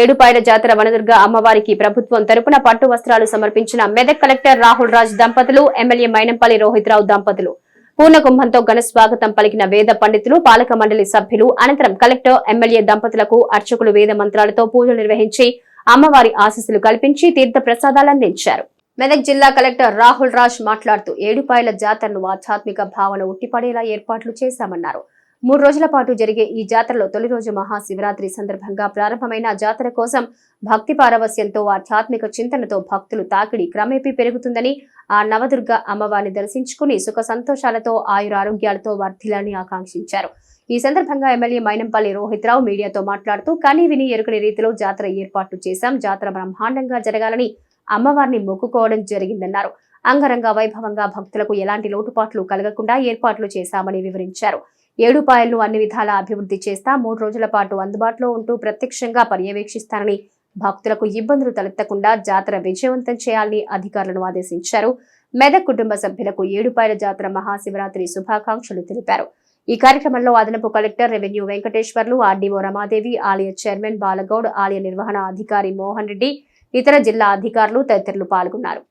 ఏడుపాయల జాతర వనదుర్గ అమ్మవారికి ప్రభుత్వం తరపున పట్టు వస్త్రాలు సమర్పించిన మెదక్ కలెక్టర్ రాహుల్ రాజ్ దంపతులు ఎమ్మెల్యే మైనంపల్లి రోహిత్ రావు దంపతులు. పూర్ణ కుంభంతో ఘన స్వాగతం పలికిన వేద పండితులు పాలక మండలి సభ్యులు అనంతరం కలెక్టర్ ఎమ్మెల్యే దంపతులకు అర్చకులు వేద మంత్రాలతో పూజలు నిర్వహించి అమ్మవారి ఆశీస్సులు కల్పించి తీర్థ ప్రసాదాలు అందించారు. మెదక్ జిల్లా కలెక్టర్ రాహుల్ రాజ్ మాట్లాడుతూ ఏడుపాయల జాతరను ఆధ్యాత్మిక భావన ఉట్టిపడేలా ఏర్పాట్లు చేశామన్నారు. మూడు రోజుల పాటు జరిగే ఈ జాతరలో తొలి రోజు మహాశివరాత్రి సందర్భంగా ప్రారంభమైన జాతర కోసం భక్తి పారవస్యంతో ఆధ్యాత్మిక చింతనతో భక్తులు తాకిడి క్రమేపీ పెరుగుతుందని ఆ నవదుర్గ అమ్మవారిని దర్శించుకుని సుఖ సంతోషాలతో ఆయురారోగ్యాలతో వర్ధిల్లని ఆకాంక్షించారు. ఈ సందర్భంగా ఎమ్మెల్యే మైనంపల్లి రోహిత్ రావు మీడియాతో మాట్లాడుతూ కనీ విని ఎరుకని రీతిలో జాతర ఏర్పాట్లు చేశాం. జాతర బ్రహ్మాండంగా జరగాలని అమ్మవారిని మొక్కుకోవడం జరిగిందన్నారు. అంగరంగ వైభవంగా భక్తులకు ఎలాంటి లోటుపాట్లు కలగకుండా ఏర్పాట్లు చేశామని వివరించారు. ఏడుపాయలను అన్ని విధాలా అభివృద్ధి చేస్తా మూడు రోజుల పాటు అందుబాటులో ఉంటూ ప్రత్యక్షంగా పర్యవేక్షిస్తానని భక్తులకు ఇబ్బందులు తలెత్తకుండా జాతర విజయవంతం చేయాలని అధికారులను ఆదేశించారు. మెదక్ కుటుంబ సభ్యులకు ఏడుపాయల జాతర మహాశివరాత్రి శుభాకాంక్షలు తెలిపారు. ఈ కార్యక్రమంలో అదనపు collector revenue Venkateswarlu RDO Ramadevi ఆలయ చైర్మన్ బాలగౌడ్ ఆలయ నిర్వహణ అధికారి మోహన్ రెడ్డి ఇతర జిల్లా అధికారులు తదితరులు పాల్గొన్నారు.